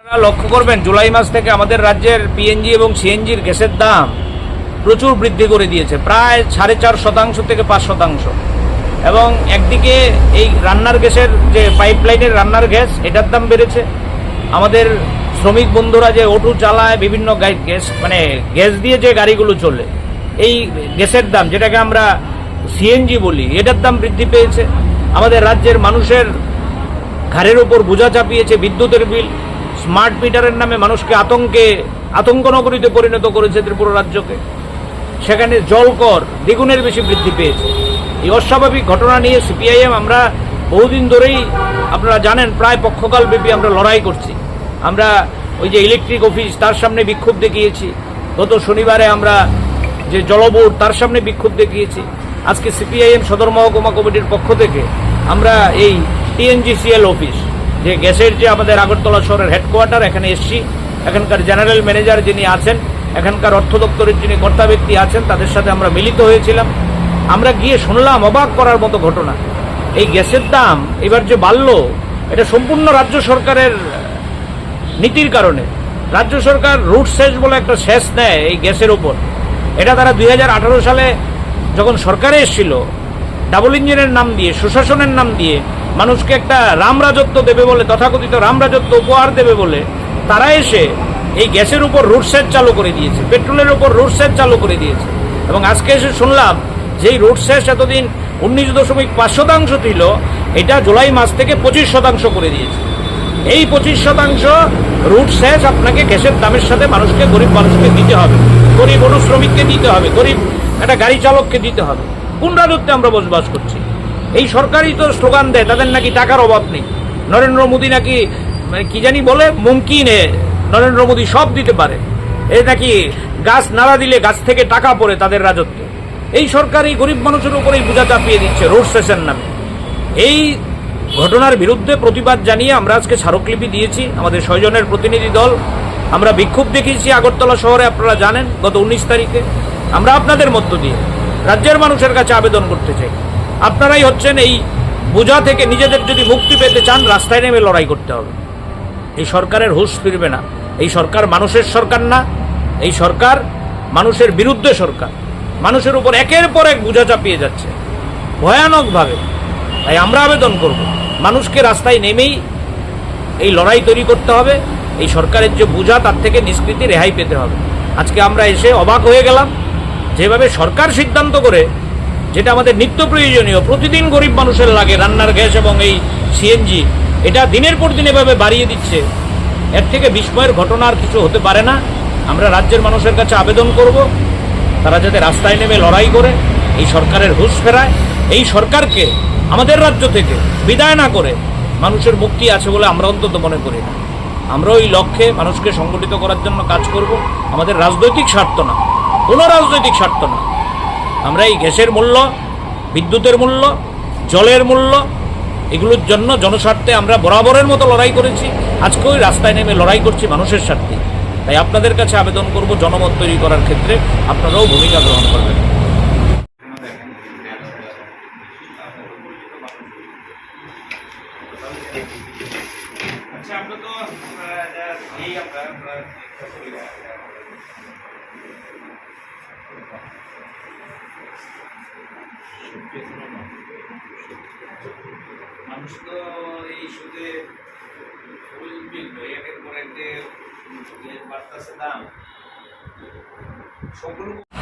আপনারা লক্ষ্য করবেন, জুলাই মাস থেকে আমাদের রাজ্যের পিএনজি এবং সিএনজির গ্যাসের দাম প্রচুর বৃদ্ধি করে দিয়েছে, প্রায় সাড়ে চার শতাংশ থেকে পাঁচ শতাংশ। এবং একদিকে এই রান্নার গ্যাসের যে পাইপলাইনের রান্নার গ্যাস, এটার দাম বেড়েছে। আমাদের শ্রমিক বন্ধুরা যে অটো চালায়, বিভিন্ন গ্যাস মানে গ্যাস দিয়ে যে গাড়িগুলো চলে, এই গ্যাসের দাম, যেটাকে আমরা সিএনজি বলি, এটার দাম বৃদ্ধি পেয়েছে। আমাদের রাজ্যের মানুষের ঘাড়ের উপর বোঝা চাপিয়েছে বিদ্যুতের বিল। স্মার্ট মিটারের নামে মানুষকে আতঙ্কে আতঙ্ক নগরীতে পরিণত করেছে ত্রিপুরা রাজ্যকে। সেখানে জলকর দ্বিগুণের বেশি বৃদ্ধি পেয়েছে। এই অস্বাভাবিক ঘটনা নিয়ে সিপিআইএম আমরা বহুদিন ধরেই, আপনারা জানেন, প্রায় পক্ষকাল ব্যাপী আমরা লড়াই করছি। আমরা ওই যে ইলেকট্রিক অফিস, তার সামনে বিক্ষোভ দেখিয়েছি। গত শনিবারে আমরা যে জলবোর্ড, তার সামনে বিক্ষোভ দেখিয়েছি। আজকে সিপিআইএম সদর মহকুমা কমিটির পক্ষ থেকে আমরা এই টিএনজিসিএল অফিস যে গ্যাসের যে আমাদের আগরতলা শহরের হেডকোয়ার্টার এখানে এসছি। এখানকার জেনারেল ম্যানেজার যিনি আছেন, এখানকার অর্থ দপ্তরের যিনি কর্তা ব্যক্তি আছেন, তাদের সাথে আমরা মিলিত হয়েছিলাম। আমরা গিয়ে শুনলাম, অবাক করার মতো ঘটনা। এই গ্যাসের দাম এবার যে বাড়লো, এটা সম্পূর্ণ রাজ্য সরকারের নীতির কারণে। রাজ্য সরকার রুট সেচ বলে একটা সেচ নেয় এই গ্যাসের ওপর এটা তারা দুই হাজার আঠারো সালে যখন সরকারে এসেছিল ডাবল ইঞ্জিনের নাম দিয়ে, সুশাসনের নাম দিয়ে মানুষকে একটা রাম রাজত্ব দেবে বলে, তথাকথিত রাম রাজত্ব উপহার দেবে বলে, তারা এসে এই গ্যাসের উপর রুট সেচ চালু করে দিয়েছে, পেট্রোলের উপর রুট সেচ চালু করে দিয়েছে। এবং আজকে এসে শুনলাম যে এই রুট সেচ এতদিন উনিশ দশমিক পাঁচ শতাংশ ছিল, এটা জুলাই মাস থেকে পঁচিশ শতাংশ করে দিয়েছে। এই পঁচিশ শতাংশ রুট শেষ আপনাকে গ্যাসের দামের সাথে মানুষকে, গরিব মানুষকে দিতে হবে। গরিব অনুশ্রমিককে দিতে হবে, গরিব একটা গাড়ি চালককে দিতে হবে। কোন রাজত্বে আমরা বসবাস করছি? এই সরকারই তো স্লোগান দেয়, তাদের নাকি টাকার অভাব নেই। নরেন্দ্র মোদী নাকি মানে কি জানি বলে, মুমকিনে নরেন্দ্র মোদী সব দিতে পারে। এই নাকি গাছ নাড়া দিলে গাছ থেকে টাকা পড়ে তাদের রাজত্বে। এই সরকার এই গরিব মানুষের উপরেই বোঝা চাপিয়ে দিচ্ছে রোড সেশন নামে। এই ঘটনার বিরুদ্ধে প্রতিবাদ জানিয়ে আমরা আজকে স্মারকলিপি দিয়েছি, আমাদের ছয়জনের প্রতিনিধি দল। আমরা বিক্ষোভ দেখিয়েছি আগরতলা শহরে, আপনারা জানেন, গত উনিশ তারিখে। আমরা আপনাদের মধ্য দিয়ে রাজ্যের মানুষের কাছে আবেদন করতে চাই। আপনারাই হচ্ছেন এই বোঝা থেকে নিজেদের যদি মুক্তি পেতে চান, রাস্তায় নেমে লড়াই করতে হবে। এই সরকারের হুঁশ ফিরবে না। এই সরকার মানুষের সরকার না। এই সরকার মানুষের বিরুদ্ধে সরকার। মানুষের উপর একের পর এক বোঝা চাপিয়ে যাচ্ছে। ভয়ানকভাবে। তাই আমরা আবেদন করব, মানুষকে রাস্তায় নেমেই এই লড়াই তৈরি করতে হবে। এই সরকারের যে বোঝা, তার থেকে নিষ্কৃতি রেহাই পেতে হবে। আজকে আমরা এসে অবাক হয়ে গেলাম। যেভাবে সরকার সিদ্ধান্ত করে যেটা আমাদের নিত্য প্রয়োজনীয়। প্রতিদিন গরিব মানুষের লাগে রান্নার গ্যাস এবং এই সিএনজি এটা দিনের পর দিন এভাবে বাড়িয়ে দিচ্ছে। এর থেকে বিস্ময়ের ঘটনা আর কিছু হতে পারে না। আমরা রাজ্যের মানুষের কাছে আবেদন করব। তারা যাতে রাস্তায় নেমে লড়াই করে, এই সরকারের হুশ ফেরায়। এই সরকারকে আমাদের রাজ্য থেকে বিদায় না করে মানুষের মুক্তি আছে বলে আমরা অন্তত মনে করি না। আমরা ওই লক্ষ্যে মানুষকে সংগঠিত করার জন্য কাজ করব। আমাদের রাজনৈতিক স্বার্থ না। কোনো রাজনৈতিক স্বার্থ না। আমরা এই গ্যাসের মূল্য, বিদ্যুতের মূল্য, জলের মূল্য, এগুলোর জন্য জনস্বার্থে আমরা বরাবরের মতো লড়াই করেছি। আজকে ওই রাস্তায় নেমে লড়াই করছি মানুষের স্বার্থে। তাই আপনাদের কাছে আবেদন করব জনমত তৈরি করার ক্ষেত্রে আপনারাও ভূমিকা গ্রহণ করবেন। আচ্ছা মানুষ তো এই সুদে ফুল বিল একের পর এক যে বাড়তেছে দাম সম্পূর্ণ